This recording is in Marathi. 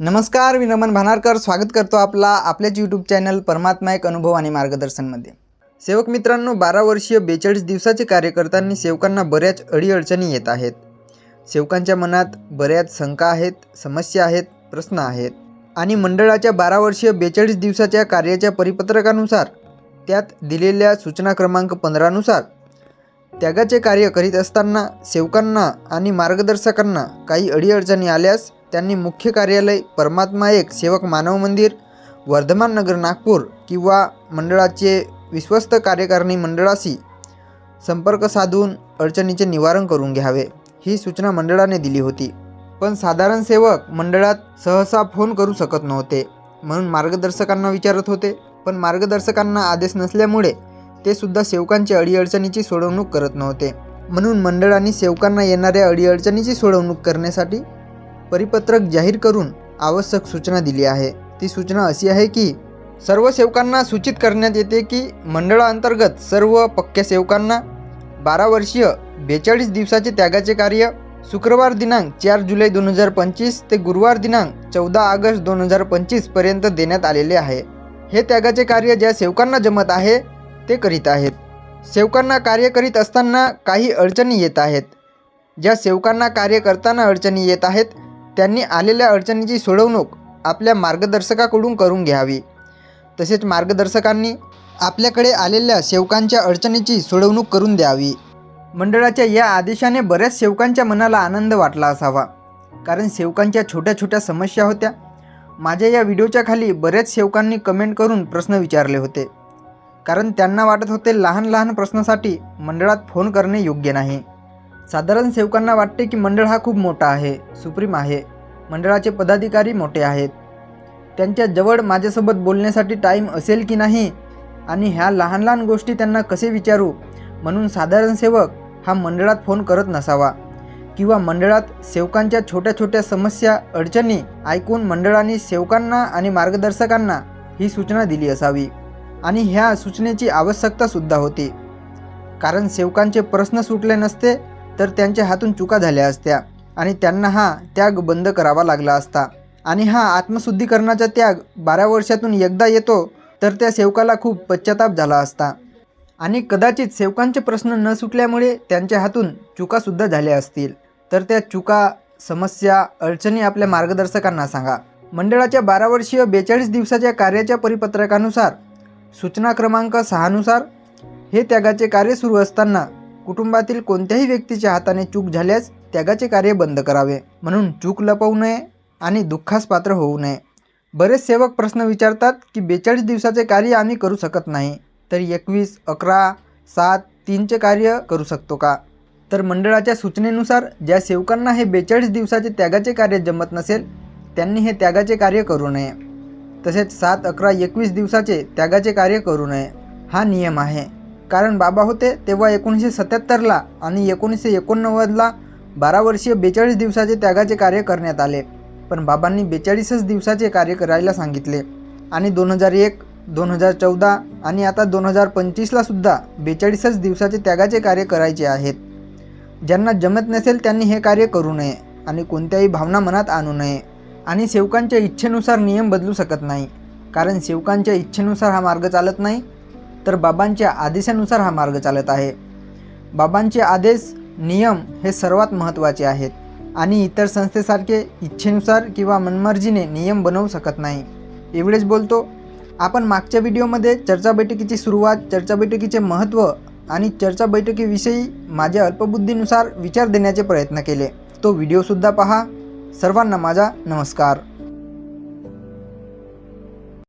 नमस्कार मी रमन भानारकर. स्वागत करतो आपला आपल्याच यूट्यूब चॅनल परमात्मा एक अनुभव आणि मार्गदर्शनमध्ये. सेवक मित्रांनो बारा वर्षीय बेचाळीस दिवसाचे कार्यकर्त्यांनी सेवकांना बऱ्याच अडीअडचणी येत आहेत. सेवकांच्या मनात बऱ्याच शंका आहेत समस्या आहेत प्रश्न आहेत. आणि मंडळाच्या बारा वर्षीय बेचाळीस दिवसाच्या कार्याच्या परिपत्रकानुसार त्यात दिलेल्या सूचना क्रमांक पंधरानुसार त्यागाचे कार्य करीत असताना सेवकांना आणि मार्गदर्शकांना काही अडीअडचणी आल्यास त्यांनी मुख्य कार्यालय परमात्मा एक सेवक मानव मंदिर वर्धमान नगर नागपूर किंवा मंडळाचे विश्वस्त कार्यकारिणी मंडळाशी संपर्क साधून अडचणीचे निवारण करून घ्यावे ही सूचना मंडळाने दिली होती. पण साधारण सेवक मंडळात सहसा फोन करू शकत नव्हते म्हणून मार्गदर्शकांना विचारत होते. पण मार्गदर्शकांना आदेश नसल्यामुळे ते सुद्धा सेवकांच्या अडीअडचणीची सोडवणूक करत नव्हते. म्हणून मंडळाने सेवकांना येणाऱ्या अडीअडचणीची सोडवणूक करण्यासाठी परिपत्रक जाहीर करून आवश्यक सूचना दिली आहे. ती सूचना अशी आहे की सर्व सेवकांना सूचित करण्यात येते की मंडळाअंतर्गत सर्व पक्क्या सेवकांना बारा वर्षीय बेचाळीस दिवसाचे त्यागाचे कार्य शुक्रवार दिनांक चार जुलै दोन हजार पंचवीस ते गुरुवार दिनांक चौदा ऑगस्ट दोन हजार पंचवीसपर्यंत देण्यात आलेले आहे. हे त्यागाचे कार्य ज्या सेवकांना जमत आहे ते करीत आहेत. सेवकांना कार्य करीत असताना काही अडचणी येत आहेत. ज्या सेवकांना कार्य करताना अडचणी येत आहेत त्यांनी आलेल्या अडचणीची सोडवणूक आपल्या मार्गदर्शकाकडून करून घ्यावी. तसेच मार्गदर्शकांनी आपल्याकडे आलेल्या सेवकांच्या अडचणीची सोडवणूक करून द्यावी. मंडळाच्या या आदेशाने बऱ्याच सेवकांच्या मनाला आनंद वाटला असावा. कारण सेवकांच्या छोट्या छोट्या समस्या होत्या. माझ्या या व्हिडिओच्या खाली बऱ्याच सेवकांनी कमेंट करून प्रश्न विचारले होते. कारण त्यांना वाटत होते लहान लहान प्रश्नासाठी मंडळात फोन करणे योग्य नाही. साधारण सेवकांना वाटते की मंडळ हा खूप मोठा आहे सुप्रीम आहे. मंडळाचे पदाधिकारी मोठे आहेत. त्यांच्या जवळ माझ्यासोबत बोलण्यासाठी टाईम असेल की नाही आणि ह्या लहान लहान गोष्टी त्यांना कसे विचारू म्हणून साधारण सेवक हा मंडळात फोन करत नसावा किंवा मंडळात सेवकांच्या छोट्या छोट्या समस्या अडचणी ऐकून मंडळाने सेवकांना आणि मार्गदर्शकांना ही सूचना दिली असावी आणि ह्या सूचनेची आवश्यकतासुद्धा होती. कारण सेवकांचे प्रश्न सुटले नसते तर त्यांच्या हातून चुका झाल्या असत्या आणि त्यांना हा त्याग बंद करावा लागला असता. आणि हा आत्मशुद्धीकरणाचा त्याग बारा वर्षातून एकदा येतो तर त्या सेवकाला खूप पश्चाताप झाला असता. आणि कदाचित सेवकांचे प्रश्न न सुटल्यामुळे त्यांच्या हातून चुकासुद्धा झाल्या असतील. तर त्या चुका समस्या अडचणी आपल्या मार्गदर्शकांना सांगा. मंडळाच्या बारा वर्षीय बेचाळीस दिवसाच्या कार्याच्या परिपत्रकानुसार सूचना क्रमांक सहानुसार हे त्यागाचे कार्य सुरू असताना कुटुंबातील कोणत्याही व्यक्तीच्या हाताने चूक झाल्यास त्यागाचे कार्य बंद करावे. म्हणून चूक लपवू नये आणि दुःखास पात्र होऊ नये. बरेच सेवक प्रश्न विचारतात की बेचाळीस दिवसाचे कार्य आम्ही करू शकत नाही तर एकवीस अकरा सात तीनचे कार्य करू शकतो का? तर मंडळाच्या सूचनेनुसार ज्या सेवकांना हे बेचाळीस दिवसाचे त्यागाचे कार्य जमत नसेल त्यांनी हे त्यागाचे कार्य करू नये. तसेच सात अकरा एकवीस दिवसाचे त्यागाचे कार्य करू नये. हा नियम आहे. कारण बाबा होते तेव्हा एकोणीसशे सत्याहत्तरला आणि एकोणीसशे एकोणनव्वदला बारा वर्षीय बेचाळीस दिवसाचे त्यागाचे कार्य करण्यात आले. पण बाबांनी बेचाळीसच दिवसाचे कार्य करायला सांगितले. आणि दोन हजार एक दोन हजार चौदा आणि आता दोन हजार पंचवीसला सुद्धा बेचाळीसच दिवसाचे त्यागाचे कार्य करायचे आहेत. ज्यांना जमत नसेल त्यांनी हे कार्य करू नये आणि कोणत्याही भावना मनात आणू नये. आणि सेवकांच्या इच्छेनुसार नियम बदलू शकत नाही. कारण सेवकांच्या इच्छेनुसार हा मार्ग चालत नाही. तर बाबांच्या आदेशानुसार हा मार्ग चालत आहे. बाबांचे आदेश नियम हे सर्वात महत्त्वाचे आहेत आणि इतर संस्थेसारखे इच्छेनुसार किंवा मनमर्जीने नियम बनवू शकत नाही. एवढेच बोलतो आपण मागच्या व्हिडिओमध्ये चर्चा बैठकीची सुरुवात चर्चा बैठकीचे महत्त्व आणि चर्चा बैठकीविषयी माझ्या अल्पबुद्धीनुसार विचार देण्याचे प्रयत्न केले. तो व्हिडिओसुद्धा पहा. सर्वांना माझा नमस्कार.